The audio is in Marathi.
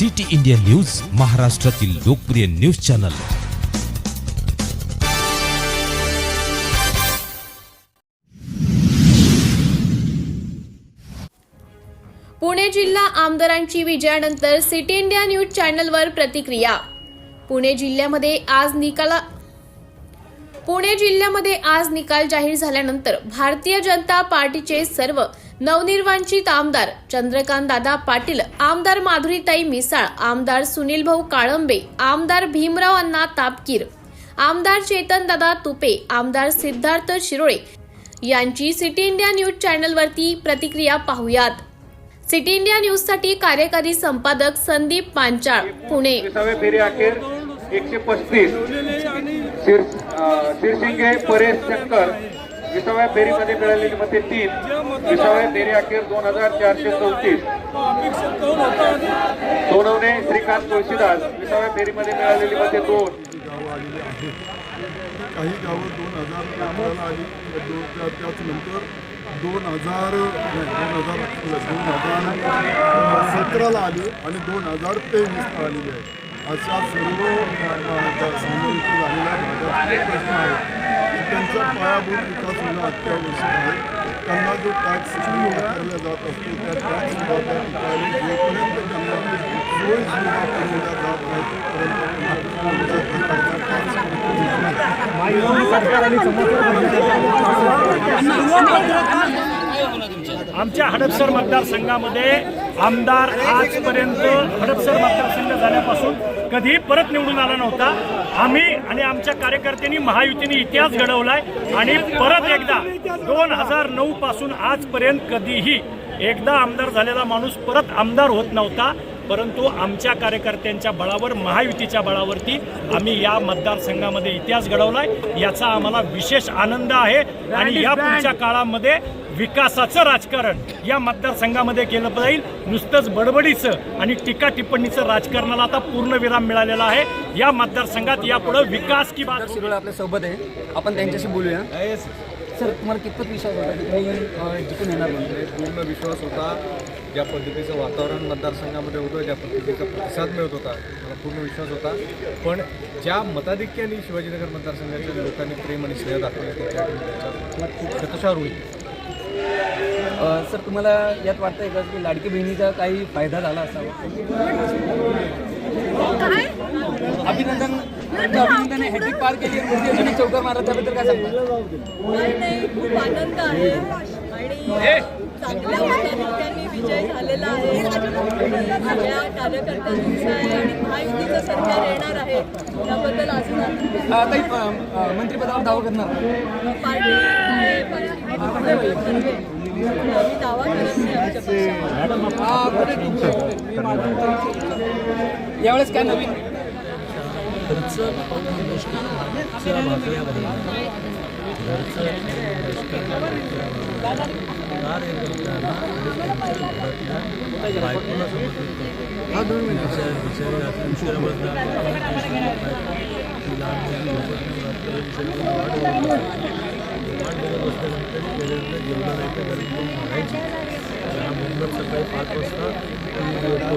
सिटी इंडिया न्यूज महाराष्ट्रातील लोकप्रिय न्यूज चॅनल. पुणे जिल्हा आमदारांची विजयानंतर सिटी इंडिया न्यूज चॅनलवर प्रतिक्रिया. पुणे जिल्ह्यामध्ये आज निकाला पुणे जिल्ह्यामध्ये आज निकाल जाहीर झाल्यानंतर भारतीय जनता पार्टीचे सर्व नवनिर्वांचित आमदार चंद्रकांत दादा पाटील आमदार माधुरीताई मिसाळ आमदार सुनील भाऊ काळंबे आमदार भीमराव अण्णा तापकीर आमदार चेतन दादा तुपे आमदार सिद्धार्थ शिरोळे यांची सिटी इंडिया न्यूज चॅनलवरती प्रतिक्रिया पाहूयात. सिटी इंडिया न्यूजसाठी कार्यकारी संपादक संदीप पांचाळ पुणे. एकशे पस्तीस. शिरशिंगे परेश शंकर विसाव्या फेरीमध्ये मिळालेली मते तीन विसाव्या फेरी अखेर दोन हजार चारशे चौतीस सोनवणे श्रीकांत तुळशीदास विसाव्या फेरीमध्ये मिळालेली मते दोन काही गावं दोन हजार अकराला आली दोन त्याचनंतर दोन हजार दोन हजार दोन हजार सतराला आली आणि दोन हजार तेवीसला आलेली आहे. असा सर्व संबंधित झालेल्या भागातले प्रश्न आहे की त्यांचा पायाभूत विकास होणं अत्यावश्यक आहे त्यांना जो टॅक्स वापरला जात असतो त्या टॅक्स सुद्धा ठिकाणी जोपर्यंत त्यांना सोय सुविधा पुरवल्या जात नाही. आमच्या हडपसर मतदारसंघामध्ये आमदार आजपर्यंत हडपसर मतदारसंघ झाल्यापासून कधीही परत निवडून आला नव्हता. आम्ही आणि आमच्या कार्यकर्त्यांनी महायुतीने इतिहास घडवलाय आणि परत एकदा दोन हजार नऊ पासून आजपर्यंत कधीही एकदा आमदार झालेला माणूस परत आमदार होत नव्हता. परंतु आमच्या कार्यकर्त्यांच्या बळावर महायुतीच्या बळावरती आम्ही या मतदारसंघामध्ये इतिहास घडवलाय. याचा आम्हाला विशेष आनंद आहे आणि या पुढच्या काळामध्ये विकासाचं राजकारण या मतदारसंघामध्ये केलं जाईल. नुसतंच बडबडीचं आणि टीका टिप्पणीचं राजकारणाला आता पूर्ण विराम मिळालेला आहे. या मतदारसंघात यापुढे विकास की बात आपल्यासोबत आहे. आपण त्यांच्याशी बोलूया. सर तुम्हाला कितपत विश्वास होता की तुम्ही अं, जिंकून येणार म्हणून? म्हणजे पूर्ण विश्वास होता ज्या पद्धतीचं वातावरण मतदारसंघामध्ये होतं ज्या पद्धतीचा प्रतिसाद मिळत होता मला पूर्ण विश्वास होता. पण ज्या मताधिक्याने शिवाजीनगर मतदारसंघाच्या लोकांनी प्रेम आणि स्नेह दाखवले त्याच्यासाठी त्याचा खूप खूप शतशार होईल सर तुम्हाला यात वाटतंय का की लाडकी बहिणीचा काही फायदा झाला असावा? अभिनंदन. तुमचं अभिनंदन हॅट्रिक पार केली अजूनही चौकार मारत त्याबद्दल काय नाही नाही खूप आनंद आहे. आणि चांगल्या मताधिक्यांनी विजय झालेला आहे. सगळ्या कार्यकर्त्यांचा आहे आणि महायुतीचं सरकार येणार आहे. त्याबद्दल अजून ताई अं, मंत्रिपदावर दावा करणार? पार्टी आहे, पार्टी सर्वे. आम्ही दावा करत नाही आमच्या पक्षावर. यावेळेस काय नवीन? खर्च पौष्टिकच्या भाकऱ्या बनवा घरचं बायकोला समर्पित करतो बिचारी रात्री उशिरा बसणार वाट सकाळी पाच वाजता